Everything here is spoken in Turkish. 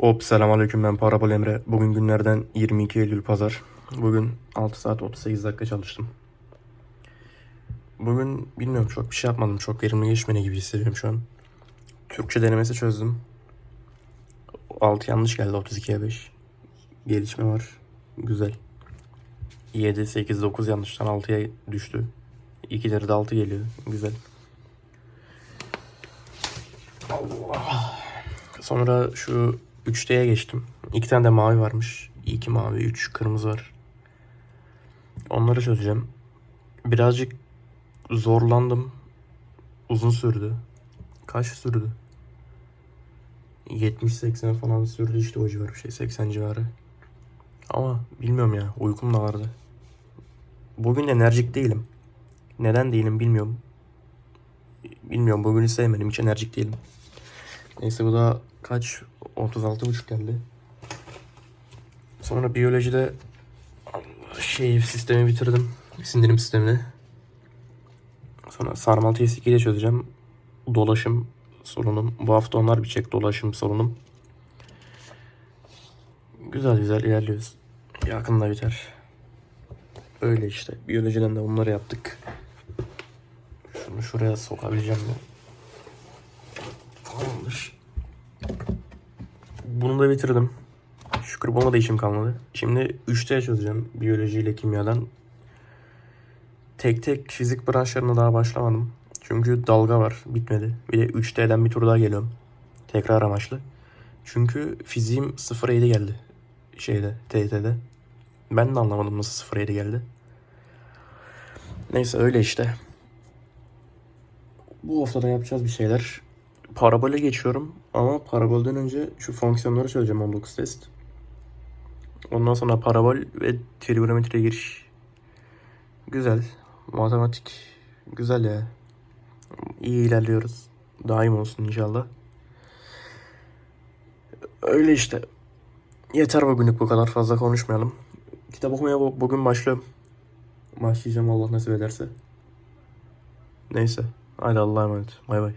Hop selamünaleyküm ben Parabol Emre. Bugün günlerden 22 Eylül Pazar. Bugün 6 saat 38 dakika çalıştım. Bugün bilmiyorum çok bir şey yapmadım. Çok verimli geçmeni gibi hissediyorum şu an. Türkçe denemesi çözdüm. 6 yanlış geldi 32'ye 5. Gelişme var. Güzel. 7, 8, 9 yanlıştan 6'ya düştü. 2'leri de 6 geliyor. Güzel. Sonra şu 3D'ye geçtim. İki tane de mavi varmış. İki mavi, üç kırmızı var. Onları çözeceğim. Birazcık zorlandım. Uzun sürdü. Kaç sürdü? 70-80 falan sürdü işte o civar bir şey. 80 civarı. Ama bilmiyorum ya. Uykum da vardı. Bugün enerjik değilim. Neden değilim bilmiyorum. Bilmiyorum bugünü sevmedim. Hiç enerjik değilim. Neyse bu da kaç? 36,5 geldi. Sonra biyolojide şey sistemi bitirdim. Sindirim sistemini. Sonra sarmal test 2'yi de çözeceğim. Dolaşım sorunum. Bu hafta onlar bir çek dolaşım sorunum. Güzel güzel ilerliyoruz. Yakında biter. Öyle işte. Biyolojiden de bunları yaptık. Şunu şuraya sokabileceğim mi? Bunu da bitirdim. Şükür buna da işim kalmadı. Şimdi 3T çözeceğim biyolojiyle kimyadan. Tek tek fizik branşlarına daha başlamadım. Çünkü dalga var bitmedi. Bir de 3T'den bir tur daha geliyorum. Tekrar amaçlı. Çünkü fiziğim 0.7 geldi. Şeyde TYT'de. Ben de anlamadım nasıl 0.7 geldi. Neyse öyle işte. Bu haftada yapacağız bir şeyler. Parabole geçiyorum ama parabolden önce şu fonksiyonları söyleyeceğim 19 test. Ondan sonra parabol ve trigonometriye giriş. Güzel. Matematik güzel ya. İyi ilerliyoruz. Daim olsun inşallah. Öyle işte. Yeter bugünlük bu kadar fazla konuşmayalım. Kitap okumaya bu- bugün başlıyorum. Başlayacağım Allah nasip ederse. Neyse. Haydi Allah'a emanet. Bay bay.